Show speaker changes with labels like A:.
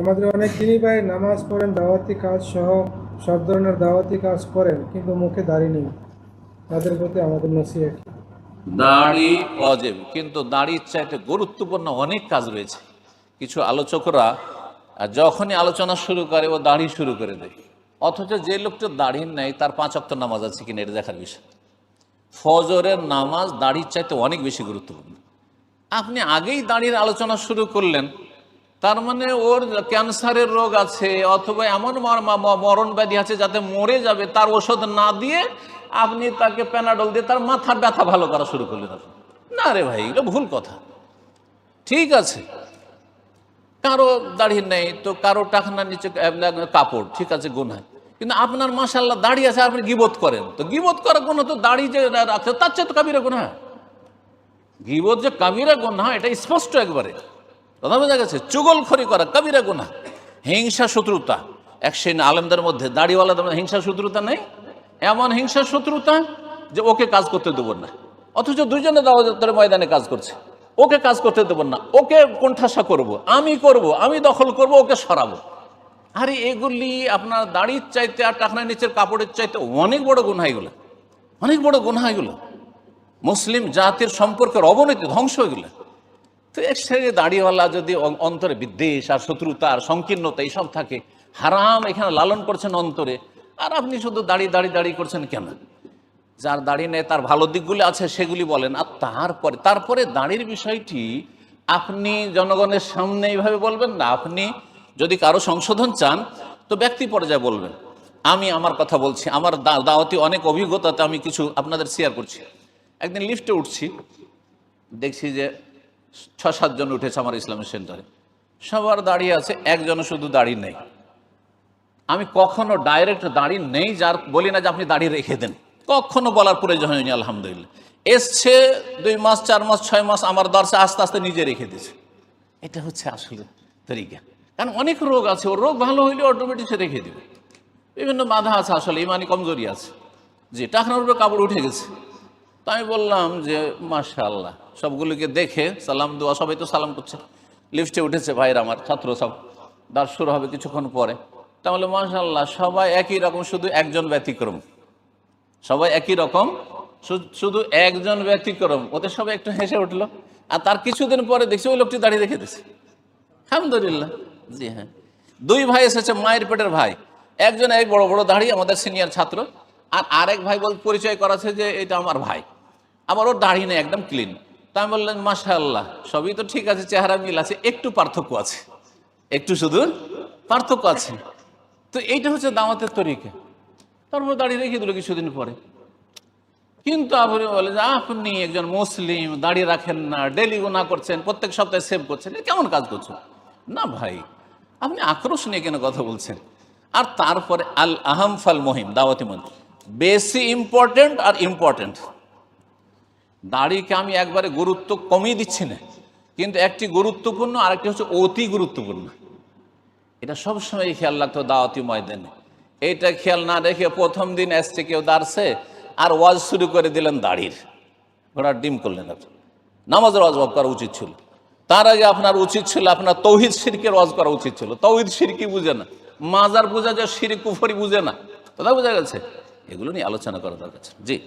A: আমাদের অনেক দিনই ভাই নামাজ পড়েন, দাওয়াতি কাজ সহ সব ধরনের দাওয়াতি কাজ করেন, কিন্তু মুখে দাড়ি নেই। তাদের প্রতি আমাদের নসিহত।
B: দাড়ি অজেব, কিন্তু দাড়ির চাইতে গুরুত্বপূর্ণ অনেক কাজ রয়েছে। কিছু আলোচকরা যখনই আলোচনা শুরু করে, ও দাড়ি শুরু করে দেয়। অথচ যে লোকটা দাড়ি নেই তার পাঁচ অক্ট নামাজ আছে কিনা এটা দেখার বিষয়। ফজরের নামাজ দাড়ির চাইতে অনেক বেশি গুরুত্বপূর্ণ। আপনি আগেই দাঁড়িয়ে আলোচনা শুরু করলেন তার মানে ওর ক্যান্সারের রোগ আছে, অথবা এমন মরণ ব্যাধি আছে যাতে মরে যাবে, তার ওষুধ না দিয়ে আপনি তাকে প্যানাডল দিয়ে তার মাথার ব্যথা ভালো করা শুরু করলেন না রে ভাই, এটা ভুল কথা। ঠিক আছে। কারও দাড়ি নেই তো কারও টাকনার নিচে কাপড়, ঠিক আছে গুনায় কিন্তু আপনার মাসাল্লাহ দাড়ি আছে, আপনি গিবোধ করেন। তো গিবোধ করার গুণ তো দাড়ি যে রাখছে তার চেয়ে তো কাবিরা গুণা গিবোধ যে কাবিরা গুণা এটা স্পষ্ট একবারে। কথা বোঝা গেছে, চুগলখড়ি করা, কবিরা গুণা হিংসা শত্রুতা। এক শ্রেণি আলেমদের মধ্যে, দাড়িওয়ালাদের মধ্যে হিংসা শত্রুতা নেই? এমন হিংসা শত্রুতা যে ওকে কাজ করতে দেবো না। অথচ দুজনে দাওয়াতের ময়দানে কাজ করছে। ওকে কাজ করতে দেবো না। ওকে কোণঠাসা করব। আমি করব, আমি দখল করব, ওকে সরাবো। আরে এগুলি আপনার দাড়ির চাইতে আর টাকনার নিচের কাপড়ের চাইতে অনেক বড় গুণা এগুলো। অনেক বড় গুণা এগুলো। মুসলিম জাতির সম্পর্কের অবনতি ধ্বংস হয়ে গেল তো এক শ্রেণি দাড়িওয়ালা যদি অন্তরে বিদ্বেষ আর শত্রুতা আর সংকীর্ণতা এইসব থাকে, হারাম এখানে লালন করছেন অন্তরে। আর আপনি শুধু দাড়ি দাড়ি দাড়ি করছেন কেন? যার দাড়ি নেই, তার ভালো দিকগুলি আছে, সেগুলি বলেন। আর তারপরে তারপরে দাড়ির বিষয়টি আপনি জনগণের সামনে এইভাবে বলবেন না। আপনি যদি কারও সংশোধন চান, তো ব্যক্তি পর্যায়ে বলবেন। আমি আমার কথা বলছি। আমার দাওয়াতি অনেক অভিজ্ঞতাতে আমি কিছু আপনাদের শেয়ার করছি। একদিন লিফটে উঠছি, দেখছি যে ছ সাতজন উঠেছে আমার ইসলামিক সেন্টারে। সবার দাঁড়িয়ে আছে, একজনও শুধু দাড়ি নেই। আমি কখনো ডাইরেক্ট দাড়ি নেই, যার বলি না যে আপনি দাড়ি রেখে দেন। কখনো বলার প্রয়োজন হয়নি, আলহামদুলিল্লাহ। এসছে দুই মাস, চার মাস, ছয় মাস, আমার দর্শে আস্তে আস্তে নিজে রেখে দিয়েছে। এটা হচ্ছে আসলে তরিকা। কারণ অনেক রোগ আছে, ওর রোগ ভালো হইলে অটোমেটিক সে রেখে দেবে। বিভিন্ন বাধা আছে আসলে ইমানি কমজোরি আছে। যে টাকার উপরে কাপড় উঠে গেছে। তো আমি বললাম যে, মাশাআল্লাহ। সবগুলোকে দেখে সালাম, দোয়া, সবাই তো সালাম করছে। লিফটে উঠেছে ভাইরা আমার ছাত্র সব। দাস শুরু হবে কিছুক্ষণ পরে। তাহলে মাশাআল্লাহ, সবাই একই রকম, শুধু একজন ব্যতিক্রম। সবাই একই রকম শুধু একজন ব্যতিক্রম। ওদের সবাই একটু হেসে উঠল। আর তার কিছুদিন পরে দেখছি ওই লোকটি দাঁড়িয়ে রেখে দিছে আলহামদুলিল্লাহ। জি হ্যাঁ। দুই ভাই এসেছে, মায়ের পেটের ভাই। একজন এক বড় বড় দাড়ি আমাদের সিনিয়র ছাত্র। আর আরেক ভাই বল, পরিচয় করাছে যে, এটা আমার ভাই। আবার ওর দাড়ি নেই, একদম ক্লিন তা আমি বললেন মাশাআল্লাহ, সবই তো ঠিক আছে, চেহারা মিল আছে, একটু পার্থক্য আছে। একটু শুধু পার্থক্য আছে। তো এইটা হচ্ছে দাওয়াতের তরিকা। তারপর দাড়ি রেখে দিল কিছুদিন পরে। কিন্তু আপনি বলে যে, আপনি একজন মুসলিম দাঁড়িয়ে রাখেন না ডেলি গুণা করছেন, প্রত্যেক সপ্তাহে সেভ করছেন কেমন কাজ করছেন না ভাই, আপনি আক্রোশ নিয়ে কেন কথা বলছেন? আর তারপরে, আল আহম ফাল মহিম, দাওয়াতি মন্ত্র বেশি ইম্পর্টেন্ট আর ইম্পর্টেন্ট দাড়িকে আমি একবারে গুরুত্ব কমিয়ে দিচ্ছি না। কিন্তু একটি গুরুত্বপূর্ণ আরেকটি হচ্ছে অতি গুরুত্বপূর্ণ। এটা সবসময় খেয়াল রাখতো দাওয়াতি ময়দানে। এইটা খেয়াল না রেখে প্রথম দিন এসছে কেউ দাঁড়ছে আর ওয়াজ শুরু করে দিলেন দাড়ির। ঘোড়ার ডিম করলেন আপনি। নামাজের ওয়াজ করা উচিত ছিল। তার আগে আপনার উচিত ছিল আপনার তৌহিদ শিরকের ওয়াজ করা উচিত ছিল। তৌহিদ শিরকি বুঝে না। মাজার বুঝা যে শিরিক কুফরি বুঝে না। কথা বোঝা গেছে। এগুলো নিয়ে আলোচনা করা দরকার জি।